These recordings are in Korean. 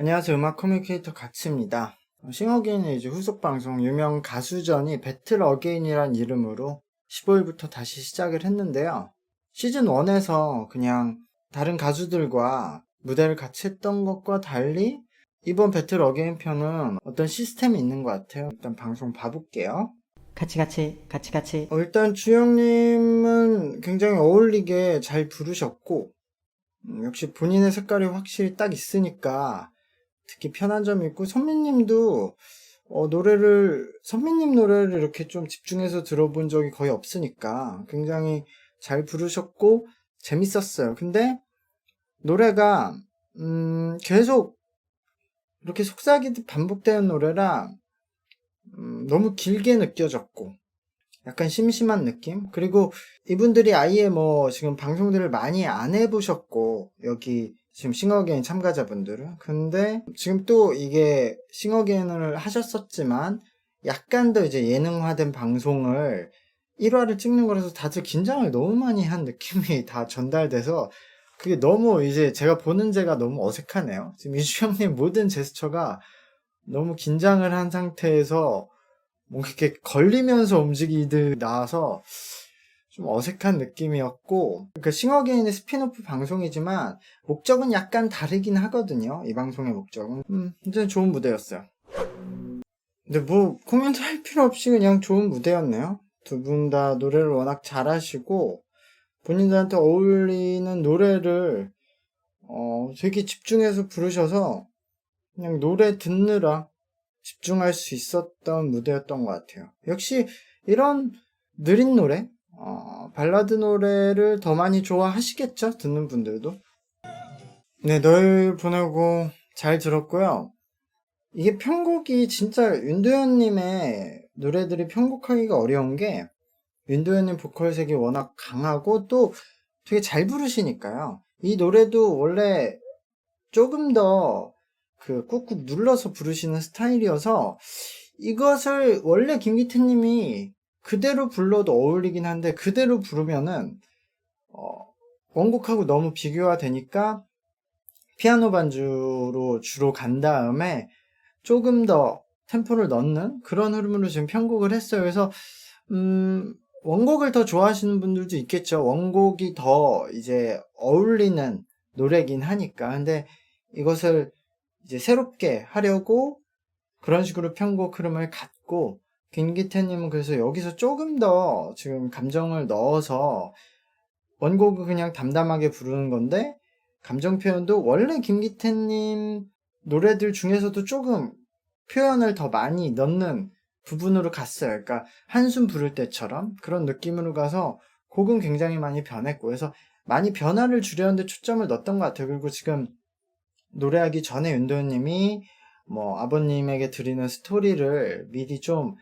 안녕하세요. 음악 커뮤니케이터 가츠입니다. 싱어게인의 이제 후속 방송 유명 가수전이 배틀 어게인이란 이름으로 15일부터 다시 시작을 했는데요. 시즌 1에서 그냥 다른 가수들과 무대를 같이 했던 것과 달리 이번 배틀 어게인 편은 어떤 시스템이 있는 것 같아요. 일단 방송 봐볼게요. 같이 같이 같이 같이 어, 일단 주영님은 굉장히 어울리게 잘 부르셨고 음, 역시 본인의 색깔이 확실히 딱 있으니까 듣기 편한 점이 있고 선미님도 어, 노래를 선미님 노래를 이렇게 좀 집중해서 들어본 적이 거의 없으니까 굉장히 잘 부르셨고 재밌었어요. 근데 노래가 음, 계속 이렇게 속삭이듯 반복되는 노래라 음, 너무 길게 느껴졌고 약간 심심한 느낌? 그리고 이분들이 아예 뭐 지금 방송들을 많이 안 해보셨고 여기 지금 싱어게인 참가자분들은 근데 지금 또 이게 싱어게인을 하셨었지만 약간 더 이제 예능화된 방송을 1화를 찍는 거라서 다들 긴장을 너무 많이 한 느낌이 다 전달돼서 그게 너무 이제 제가 보는 제가 너무 어색하네요. 지금 이주영님 모든 제스처가 너무 긴장을 한 상태에서 뭔가 이렇게 걸리면서 움직이듯 나와서 좀 어색한 느낌이었고 그 싱어게인의 스피노프 방송이지만 목적은 약간 다르긴 하거든요 이 방송의 목적은. 음 진짜 좋은 무대였어요. 근데 뭐 코멘트 할 필요 없이 그냥 좋은 무대였네요. 두 분 다 노래를 워낙 잘하시고 본인들한테 어울리는 노래를 어 되게 집중해서 부르셔서 그냥 노래 듣느라 집중할 수 있었던 무대였던 것 같아요. 역시 이런 느린 노래, 어, 발라드 노래를 더 많이 좋아하시겠죠? 듣는 분들도. 네, 널 보내고 잘 들었고요. 이게 편곡이 진짜 윤도현님의 노래들이 편곡하기가 어려운 게 윤도현님 보컬색이 워낙 강하고 또 되게 잘 부르시니까요. 이 노래도 원래 조금 더 그 꾹꾹 눌러서 부르시는 스타일이어서 이것을 원래 김기태님이 그대로 불러도 어울리긴 한데 그대로 부르면은 어, 원곡하고 너무 비교가 되니까 피아노 반주로 주로 간 다음에 조금 더 템포를 넣는 그런 흐름으로 지금 편곡을 했어요. 그래서 음, 원곡을 더 좋아하시는 분들도 있겠죠. 원곡이 더 이제 어울리는 노래긴 하니까. 근데 이것을 이제 새롭게 하려고 그런 식으로 편곡 흐름을 갖고 김기태님은 그래서 여기서 조금 더 지금 감정을 넣어서 원곡을 그냥 담담하게 부르는 건데 감정 표현도 원래 김기태님 노래들 중에서도 조금 표현을 더 많이 넣는 부분으로 갔어요. 그러니까 한숨 부를 때처럼 그런 느낌으로 가서 곡은 굉장히 많이 변했고 그래서 많이 변화를 주려는데 초점을 넣었던 것 같아요. 그리고 지금 노래하기 전에 윤도현님이 뭐 아버님에게 드리는 스토리를 미리 좀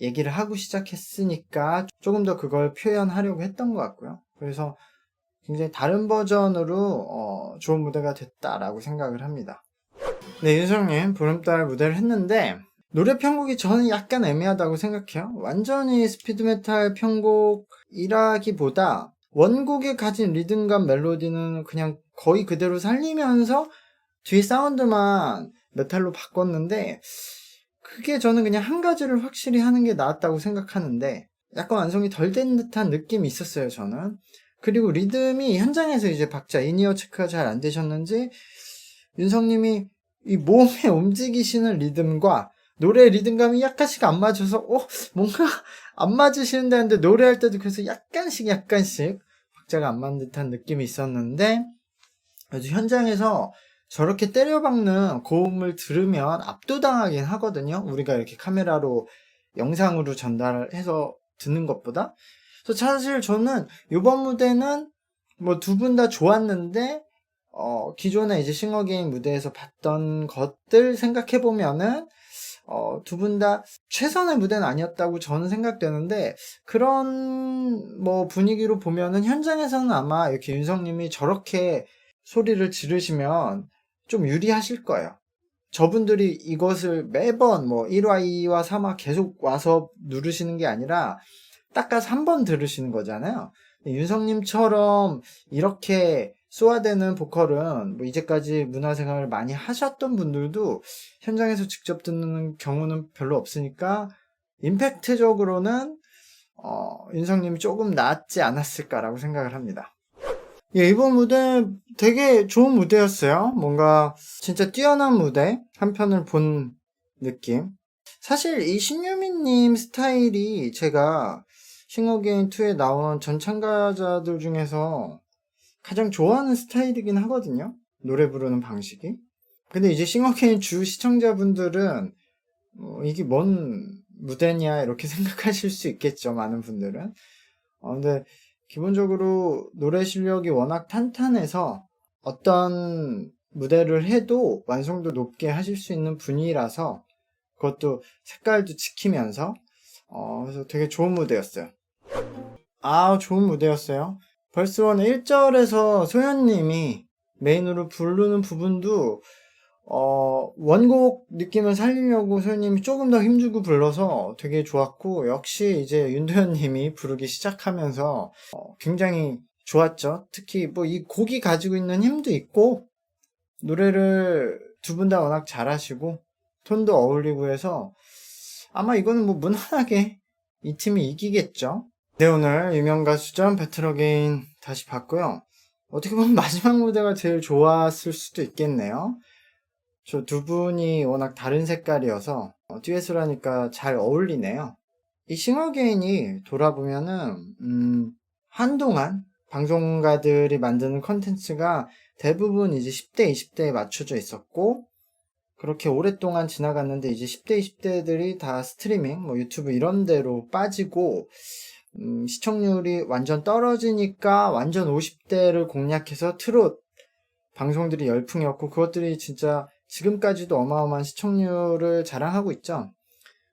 얘기를 하고 시작했으니까 조금 더 그걸 표현하려고 했던 것 같고요. 그래서 굉장히 다른 버전으로 어, 좋은 무대가 됐다라고 생각을 합니다. 네, 윤성님 보름달 무대를 했는데 노래 편곡이 저는 약간 애매하다고 생각해요. 완전히 스피드 메탈 편곡이라기보다 원곡에 가진 리듬감 멜로디는 그냥 거의 그대로 살리면서 뒤에 사운드만 메탈로 바꿨는데 그게 저는 그냥 한 가지를 확실히 하는 게 나았다고 생각하는데 약간 완성이 덜 된 듯한 느낌이 있었어요 저는. 그리고 리듬이 현장에서 이제 박자 인이어 체크가 잘 안 되셨는지 윤성님이 이 몸에 움직이시는 리듬과 노래 리듬감이 약간씩 안 맞아서 어? 뭔가 안 맞으시는데 하는데 노래할 때도 그래서 약간씩 약간씩 박자가 안 맞는 듯한 느낌이 있었는데 아주 현장에서 저렇게 때려박는 고음을 들으면 압도당하긴 하거든요. 우리가 이렇게 카메라로 영상으로 전달해서 듣는 것보다. 그래서 사실 저는 이번 무대는 뭐 두 분 다 좋았는데 어, 기존에 이제 싱어게인 무대에서 봤던 것들 생각해 보면은 어, 두 분 다 최선의 무대는 아니었다고 저는 생각되는데 그런 뭐 분위기로 보면은 현장에서는 아마 이렇게 윤성님이 저렇게 소리를 지르시면 좀 유리하실 거예요. 저분들이 이것을 매번 뭐 1화, 2화, 3화 계속 와서 누르시는 게 아니라 딱 가서 한 번 들으시는 거잖아요. 윤성님처럼 이렇게 쏘아대는 보컬은 뭐 이제까지 문화생활을 많이 하셨던 분들도 현장에서 직접 듣는 경우는 별로 없으니까 임팩트적으로는 어, 윤성님이 조금 낫지 않았을까라고 생각을 합니다. 예, 이번 무대 되게 좋은 무대였어요. 뭔가 진짜 뛰어난 무대 한 편을 본 느낌. 사실 이 신유미님 스타일이 제가 싱어게인2에 나온 전 참가자들 중에서 가장 좋아하는 스타일이긴 하거든요. 노래 부르는 방식이. 근데 이제 싱어게인 주 시청자분들은 어, 이게 뭔 무대냐 이렇게 생각하실 수 있겠죠. 많은 분들은. 어, 근데 기본적으로 노래 실력이 워낙 탄탄해서 어떤 무대를 해도 완성도 높게 하실 수 있는 분이라서 그것도 색깔도 지키면서 어, 그래서 되게 좋은 무대였어요. 아, 좋은 무대였어요. 벌스원 1절에서 소연님이 메인으로 부르는 부분도 어, 원곡 느낌을 살리려고 소연님이 조금 더 힘주고 불러서 되게 좋았고 역시 이제 윤도현님이 부르기 시작하면서 어, 굉장히 좋았죠. 특히 뭐 이 곡이 가지고 있는 힘도 있고 노래를 두 분 다 워낙 잘하시고 톤도 어울리고 해서 아마 이거는 뭐 무난하게 이 팀이 이기겠죠. 네 오늘 유명 가수전 배틀어게인 다시 봤고요. 어떻게 보면 마지막 무대가 제일 좋았을 수도 있겠네요. 저 두 분이 워낙 다른 색깔이어서 어, 듀엣을 하니까 잘 어울리네요. 이 싱어게인이 돌아보면은 음, 한동안 방송가들이 만드는 컨텐츠가 대부분 이제 10대, 20대에 맞춰져 있었고 그렇게 오랫동안 지나갔는데 이제 10대, 20대들이 다 스트리밍, 뭐 유튜브 이런 데로 빠지고 음, 시청률이 완전 떨어지니까 완전 50대를 공략해서 트롯 방송들이 열풍이었고 그것들이 진짜 지금까지도 어마어마한 시청률을 자랑하고 있죠.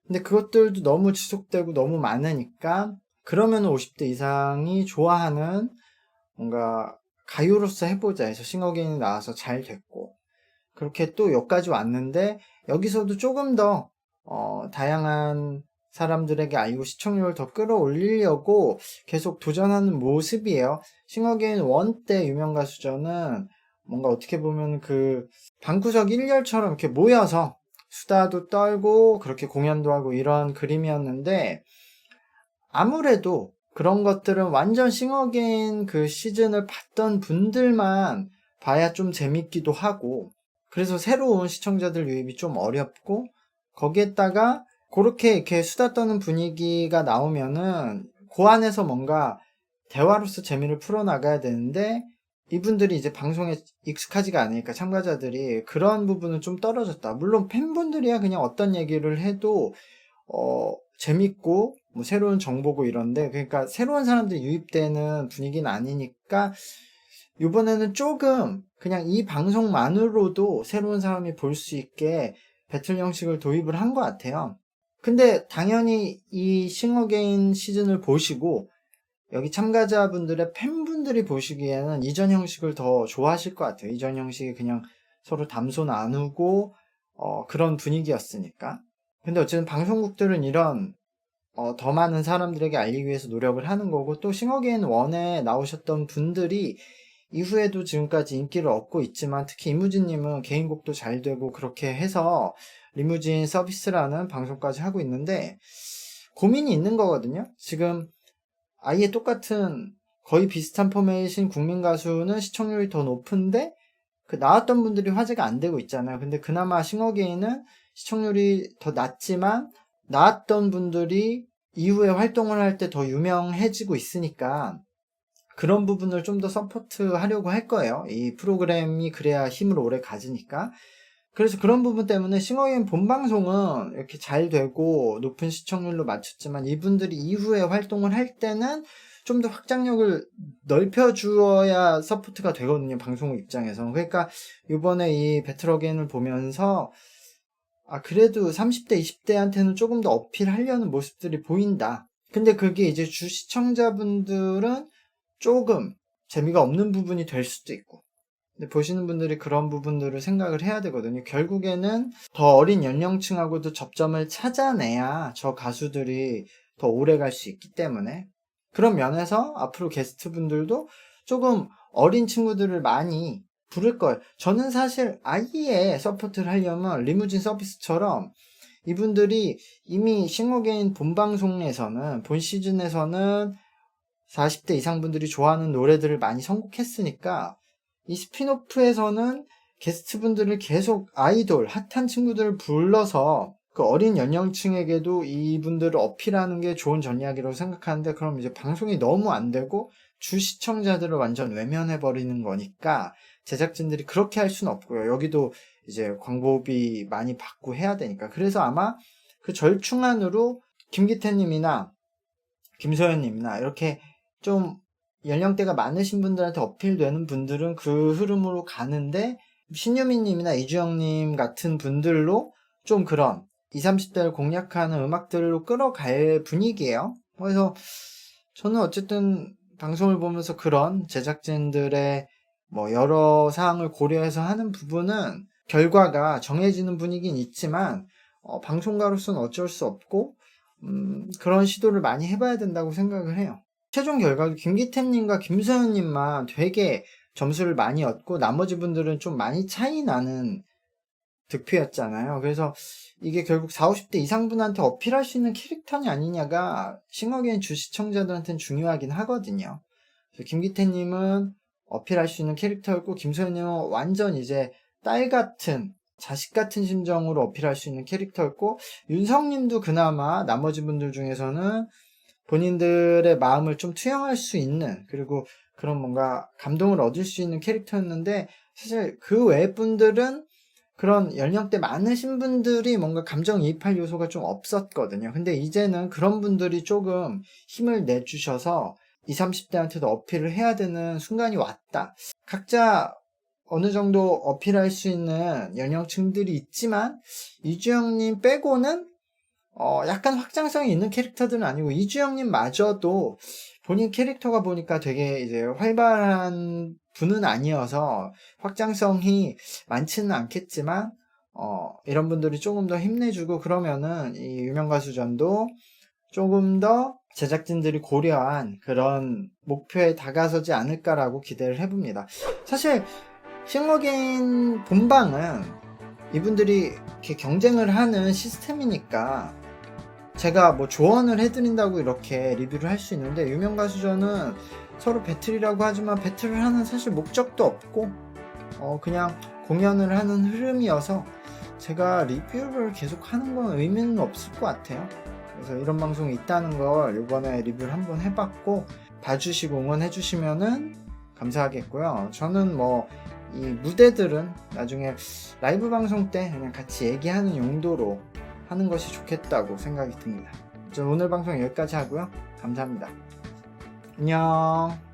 근데 그것들도 너무 지속되고 너무 많으니까 그러면 50대 이상이 좋아하는 뭔가 가요로서 해보자 해서 싱어게인이 나와서 잘 됐고 그렇게 또 여기까지 왔는데 여기서도 조금 더 어, 다양한 사람들에게 알고 시청률을 더 끌어올리려고 계속 도전하는 모습이에요. 싱어게인 원때 유명 가수전은 뭔가 어떻게 보면 그 방구석 1열처럼 이렇게 모여서 수다도 떨고 그렇게 공연도 하고 이런 그림이었는데 아무래도 그런 것들은 완전 싱어게인 그 시즌을 봤던 분들만 봐야 좀 재밌기도 하고 그래서 새로운 시청자들 유입이 좀 어렵고 거기에다가 그렇게 이렇게 수다 떠는 분위기가 나오면은 그 안에서 뭔가 대화로서 재미를 풀어나가야 되는데 이분들이 이제 방송에 익숙하지가 않으니까 참가자들이 그런 부분은 좀 떨어졌다. 물론 팬분들이야 그냥 어떤 얘기를 해도 어 재밌고 뭐 새로운 정보고 이런데 그러니까 새로운 사람들이 유입되는 분위기는 아니니까 이번에는 조금 그냥 이 방송만으로도 새로운 사람이 볼 수 있게 배틀 형식을 도입을 한 것 같아요. 근데 당연히 이 싱어게인 시즌을 보시고 여기 참가자분들의 팬분들이 보시기에는 이전 형식을 더 좋아하실 것 같아요. 이전 형식이 그냥 서로 담소 나누고 어, 그런 분위기였으니까. 근데 어쨌든 방송국들은 이런 어, 더 많은 사람들에게 알리기 위해서 노력을 하는 거고 또 싱어게인 1에 나오셨던 분들이 이후에도 지금까지 인기를 얻고 있지만 특히 이무진님은 개인곡도 잘 되고 그렇게 해서 리무진 서비스라는 방송까지 하고 있는데 고민이 있는 거거든요. 지금 아예 똑같은 거의 비슷한 포맷인 국민 가수는 시청률이 더 높은데 그 나왔던 분들이 화제가 안 되고 있잖아요. 근데 그나마 싱어게인은 시청률이 더 낮지만 나왔던 분들이 이후에 활동을 할 때 더 유명해지고 있으니까 그런 부분을 좀 더 서포트 하려고 할 거예요. 이 프로그램이 그래야 힘을 오래 가지니까. 그래서 그런 부분 때문에 싱어게인 본 방송은 이렇게 잘 되고 높은 시청률로 맞췄지만 이분들이 이후에 활동을 할 때는 좀 더 확장력을 넓혀 주어야 서포트가 되거든요. 방송국 입장에서. 그러니까 이번에 이 배틀어게인을 보면서 아 그래도 30대 20대한테는 조금 더 어필하려는 모습들이 보인다. 근데 그게 이제 주 시청자분들은 조금 재미가 없는 부분이 될 수도 있고 보시는 분들이 그런 부분들을 생각을 해야 되거든요. 결국에는 더 어린 연령층하고도 접점을 찾아내야 저 가수들이 더 오래 갈 수 있기 때문에 그런 면에서 앞으로 게스트 분들도 조금 어린 친구들을 많이 부를 거예요. 저는 사실 아예 서포트를 하려면 리무진 서비스처럼 이분들이 이미 싱어게인 본방송에서는 본 시즌에서는 40대 이상 분들이 좋아하는 노래들을 많이 선곡했으니까 이 스피노프에서는 게스트 분들을 계속 아이돌 핫한 친구들을 불러서 그 어린 연령층에게도 이분들을 어필하는 게 좋은 전략이라고 생각하는데 그럼 이제 방송이 너무 안 되고 주 시청자들을 완전 외면해 버리는 거니까 제작진들이 그렇게 할 수는 없고요. 여기도 이제 광고비 많이 받고 해야 되니까. 그래서 아마 그 절충안으로 김기태님이나 김소연님이나 이렇게 좀 연령대가 많으신 분들한테 어필되는 분들은 그 흐름으로 가는데 신유미님이나 이주영님 같은 분들로 좀 그런 20, 30대를 공략하는 음악들로 끌어갈 분위기예요. 그래서 저는 어쨌든 방송을 보면서 그런 제작진들의 뭐 여러 사항을 고려해서 하는 부분은 결과가 정해지는 분위기는 있지만 어, 방송가로서는 어쩔 수 없고 음, 그런 시도를 많이 해봐야 된다고 생각을 해요. 최종 결과도 김기태님과 김서연님만 되게 점수를 많이 얻고 나머지 분들은 좀 많이 차이 나는 득표였잖아요. 그래서 이게 결국 40, 50대 이상 분한테 어필할 수 있는 캐릭터냐 아니냐가 싱어게인 주 시청자들한테는 중요하긴 하거든요. 김기태님은 어필할 수 있는 캐릭터였고 김소연님은 완전 이제 딸 같은 자식 같은 심정으로 어필할 수 있는 캐릭터였고 윤성님도 그나마 나머지 분들 중에서는 본인들의 마음을 좀 투영할 수 있는 그리고 그런 뭔가 감동을 얻을 수 있는 캐릭터였는데 사실 그 외 분들은 그런 연령대 많으신 분들이 뭔가 감정이입할 요소가 좀 없었거든요. 근데 이제는 그런 분들이 조금 힘을 내주셔서 20, 30대한테도 어필을 해야 되는 순간이 왔다. 각자 어느 정도 어필할 수 있는 연령층들이 있지만 이주영님 빼고는 어, 약간 확장성이 있는 캐릭터들은 아니고 이주영님 마저도 본인 캐릭터가 보니까 되게 이제 활발한 분은 아니어서 확장성이 많지는 않겠지만 어, 이런 분들이 조금 더 힘내주고 그러면은 이 유명 가수전도 조금 더 제작진들이 고려한 그런 목표에 다가서지 않을까라고 기대를 해봅니다. 사실 싱어게인 본방은 이분들이 이렇게 경쟁을 하는 시스템이니까 제가 뭐 조언을 해드린다고 이렇게 리뷰를 할 수 있는데 유명 가수전은 서로 배틀이라고 하지만 배틀을 하는 사실 목적도 없고 어 그냥 공연을 하는 흐름이어서 제가 리뷰를 계속 하는 건 의미는 없을 것 같아요. 그래서 이런 방송이 있다는 걸 이번에 리뷰를 한번 해봤고 봐주시고 응원해주시면은 감사하겠고요. 저는 뭐 이 무대들은 나중에 라이브 방송 때 그냥 같이 얘기하는 용도로 하는 것이 좋겠다고 생각이 듭니다. 저 오늘 방송 여기까지 하고요. 감사합니다. 안녕.